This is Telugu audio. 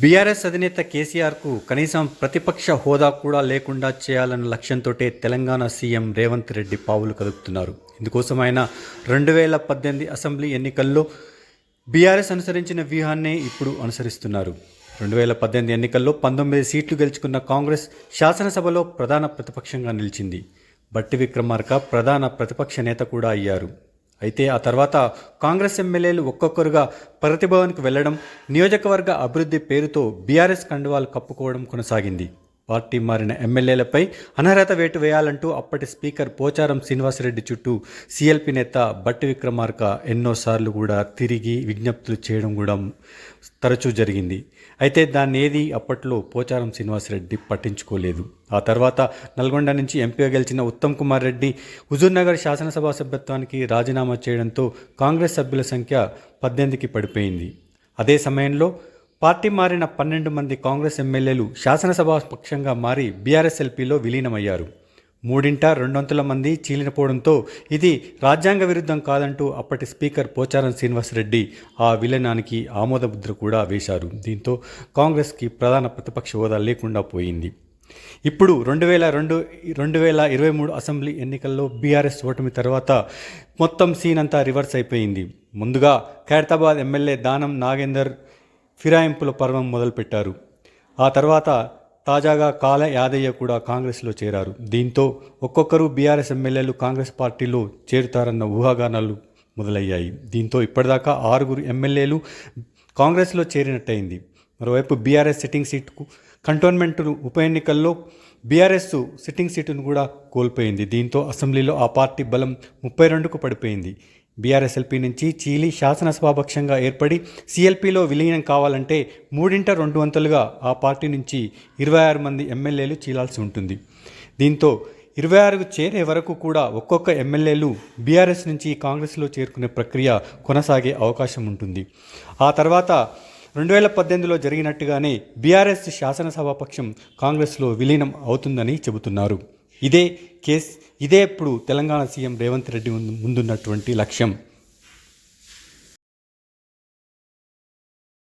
బీఆర్ఎస్ అధినేత కేసీఆర్కు కనీసం ప్రతిపక్ష హోదా కూడా లేకుండా చేయాలన్న లక్ష్యంతోటే తెలంగాణ సీఎం రేవంత్ రెడ్డి పావులు కదుపుతున్నారు. ఇందుకోసం ఆయన రెండు వేల పద్దెనిమిది అసెంబ్లీ ఎన్నికల్లో బీఆర్ఎస్ అనుసరించిన వ్యూహాన్నే ఇప్పుడు అనుసరిస్తున్నారు. రెండు వేల పద్దెనిమిది ఎన్నికల్లో పంతొమ్మిది సీట్లు గెలుచుకున్న కాంగ్రెస్ శాసనసభలో ప్రధాన ప్రతిపక్షంగా నిలిచింది. బట్టి విక్రమార్క ప్రధాన ప్రతిపక్ష నేత కూడా అయ్యారు. అయితే ఆ తర్వాత కాంగ్రెస్ ఎమ్మెల్యేలు ఒక్కొక్కరుగా ప్రతిభవన్కి వెళ్ళడం నియోజకవర్గ అభివృద్ధి పేరుతో బీఆర్ఎస్ కండువాలు కప్పుకోవడం కొనసాగింది. పార్టీ మారిన ఎమ్మెల్యేలపై అనర్హత వేటు వేయాలంటూ అప్పటి స్పీకర్ పోచారం శ్రీనివాసరెడ్డి చుట్టూ సీఎల్పీ నేత బట్టి విక్రమార్క ఎన్నోసార్లు కూడా తిరిగి విజ్ఞప్తులు చేయడం కూడా తరచూ జరిగింది. అయితే దాన్ని ఏది అప్పట్లో పోచారం శ్రీనివాసరెడ్డి పట్టించుకోలేదు. ఆ తర్వాత నల్గొండ నుంచి ఎంపీగా గెలిచిన ఉత్తమ్ కుమార్ రెడ్డి హుజూర్నగర్ శాసనసభ సభ్యత్వానికి రాజీనామా చేయడంతో కాంగ్రెస్ సభ్యుల సంఖ్య పద్దెనిమిదికి పడిపోయింది. అదే సమయంలో పార్టీ మారిన పన్నెండు మంది కాంగ్రెస్ ఎమ్మెల్యేలు శాసనసభ పక్షంగా మారి బీఆర్ఎస్ ఎల్పీలో విలీనమయ్యారు. మూడింట రెండొంతుల మంది చీలినపోవడంతో ఇది రాజ్యాంగ విరుద్ధం కాదంటూ అప్పటి స్పీకర్ పోచారం శ్రీనివాసరెడ్డి ఆ విలీనానికి ఆమోదముద్ర కూడా వేశారు. దీంతో కాంగ్రెస్కి ప్రధాన ప్రతిపక్ష హోదా లేకుండా పోయింది. ఇప్పుడు రెండు వేల రెండు రెండు వేల ఇరవై మూడు అసెంబ్లీ ఎన్నికల్లో బీఆర్ఎస్ ఓటమి తర్వాత మొత్తం సీన్ అంతా రివర్స్ అయిపోయింది. ముందుగా ఖైరతాబాద్ ఎమ్మెల్యే దానం నాగేందర్ ఫిరాయింపుల పర్వం మొదలుపెట్టారు. ఆ తర్వాత తాజాగా కాల యాదయ్య కూడా కాంగ్రెస్లో చేరారు. దీంతో ఒక్కొక్కరు బీఆర్ఎస్ ఎమ్మెల్యేలు కాంగ్రెస్ పార్టీలో చేరుతారన్న ఊహాగానాలు మొదలయ్యాయి. దీంతో ఇప్పటిదాకా ఆరుగురు ఎమ్మెల్యేలు కాంగ్రెస్లో చేరినట్టయింది. మరోవైపు బీఆర్ఎస్ సిట్టింగ్ సీటుకు కంటోన్మెంట్ ఉప ఎన్నికల్లో బీఆర్ఎస్ సిట్టింగ్ సీటును కూడా కోల్పోయింది. దీంతో అసెంబ్లీలో ఆ పార్టీ బలం ముప్పై రెండుకు పడిపోయింది. బీఆర్ఎస్ఎల్పీ నుంచి చీలి శాసనసభాపక్షంగా ఏర్పడి సిఎల్పీలో విలీనం కావాలంటే మూడింట రెండు వంతులుగా ఆ పార్టీ నుంచి ఇరవై ఆరు మంది ఎమ్మెల్యేలు చీలాల్సి ఉంటుంది. దీంతో ఇరవై ఆరుకు చేరే వరకు కూడా ఒక్కొక్క ఎమ్మెల్యేలు బీఆర్ఎస్ నుంచి కాంగ్రెస్లో చేరుకునే ప్రక్రియ కొనసాగే అవకాశం ఉంటుంది. ఆ తర్వాత రెండు వేల పద్దెనిమిదిలో జరిగినట్టుగానే బీఆర్ఎస్ శాసనసభాపక్షం కాంగ్రెస్లో విలీనం అవుతుందని చెబుతున్నారు. ఇదే కేస్ ఇదే ఇప్పుడు తెలంగాణ సీఎం రేవంత్ రెడ్డి ముందు- ముందున్నటువంటి లక్ష్యం.